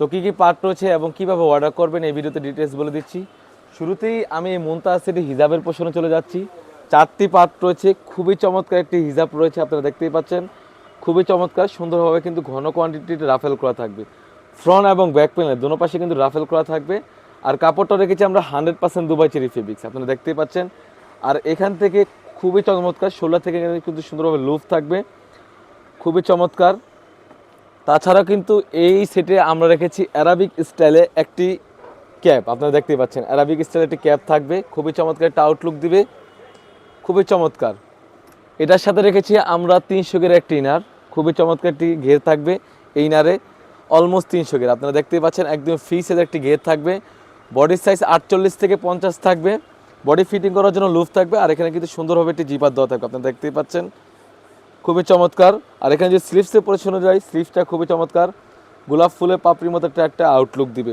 তো কী কী পার্ট রয়েছে এবং কীভাবে অর্ডার করবেন এই ভিডিওতে ডিটেলস বলে দিচ্ছি। শুরুতেই আমি এই মুমতাজ সিটি হিজাবের পোষণে চলে যাচ্ছি। চারটি পার্ট রয়েছে, খুবই চমৎকার একটি হিজাব রয়েছে, আপনারা দেখতেই পাচ্ছেন। খুবই চমৎকার, সুন্দরভাবে কিন্তু ঘন কোয়ান্টিটিতে রাফেল করা থাকবে। ফ্রন্ট এবং ব্যাক প্যানেল দোনো পাশে কিন্তু রাফেল করা থাকবে। আর কাপড়টা রেখেছি আমরা hundred percent Dubai cherry fabrics আপনারা দেখতেই পাচ্ছেন। আর এখান থেকে খুবই চমৎকার ষোলো থেকে কিন্তু সুন্দরভাবে লুফ থাকবে। খুবই চমৎকার। তাছাড়া কিন্তু এই সেটে আমরা রেখেছি অ্যারাবিক স্টাইলে একটি ক্যাপ। আপনারা দেখতেই পাচ্ছেন অ্যারাবিক স্টাইলে একটি ক্যাপ থাকবে। খুবই চমৎকার একটা আউটলুক দিবে। খুবই চমৎকার। এটার সাথে রেখেছি আমরা তিনশো গের একটি ইনার। খুবই চমৎকার একটি ঘের থাকবে এই ইনারে। অলমোস্ট তিনশো গের। আপনারা দেখতেই পাচ্ছেন একদম ফ্রি সাইজের একটি ঘের থাকবে। বডির সাইজ আটচল্লিশ থেকে পঞ্চাশ থাকবে। বডি ফিটিং করার জন্য লুফ থাকবে। আর এখানে কিন্তু সুন্দরভাবে একটি জিপার দেওয়া থাকবে। আপনারা দেখতেই পাচ্ছেন। খুবই চমৎকার। আর এখানে যে স্লিভসে পরিচ্ছন্ন যায় স্লিভসটা খুবই চমৎকার। গোলাপ ফুলের পাপড়ির মতো একটা একটা আউটলুক দিবে।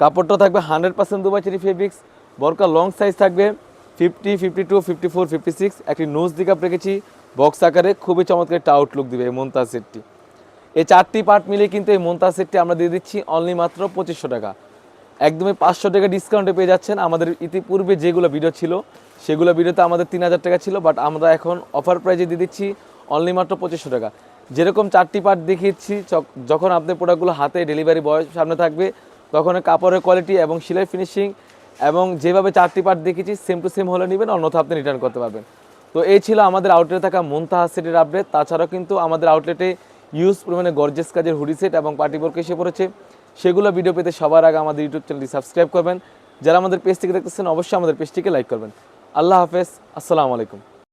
কাপড়টা থাকবে হান্ড্রেড পার্সেন্ট দুবাই ফেব্রিক্স বরকা লং সাইজ থাকবে fifty fifty two fifty four fifty six একটি নোজ দিকাপ রেখেছি বক্স আকারে খুবই চমৎকার একটা আউটলুক দিবে এই মন্তা সেটটি এই চারটি পার্ট মিলে কিন্তু এই মন্তা সেটটি আমরা দিয়ে দিচ্ছি অনলি মাত্র পঁচিশশো টাকা। একদমই পাঁচশো টাকা ডিসকাউন্টে পেয়ে যাচ্ছেন আমাদের ইতিপূর্বে যেগুলো ভিডিও ছিল, সেগুলো ভিডিওতে আমাদের তিন হাজার টাকা ছিল বাট আমরা এখন অফার প্রাইজে দিয়ে দিচ্ছি অনলি মাত্র পঁচিশশো টাকা। যেরকম চারটি পার্ট দেখিয়েছি যখন আপনার প্রোডাক্টগুলো হাতে ডেলিভারি বয় সামনে থাকবে, তখন কাপড়ের কোয়ালিটি এবং সেলাই ফিনিশিং এবং যেভাবে চারটি পার্ট দেখেছি সেম টু সেম হলে নেবেন অন্যথা আপনি রিটার্ন করতে পারবেন। তো এই ছিল আমাদের আউটলেটে থাকা মুনতাহা সেটের আপডেট তাছাড়াও কিন্তু আমাদের আউটলেটে ইউজ পরিমাণে গর্জেস কাজের হুডি সেট এবং পার্টি বোর্ক এসে পড়েছে। সেগুলো ভিডিও পেতে সবার আগে আমাদের ইউটিউব চ্যানেলটি সাবস্ক্রাইব করবেন। যারা আমাদের পেজ থেকে দেখতেছেন, অবশ্যই আমাদের পেজটিকে লাইক করবেন। আল্লাহ হাফেজ, আসসালামু আলাইকুম।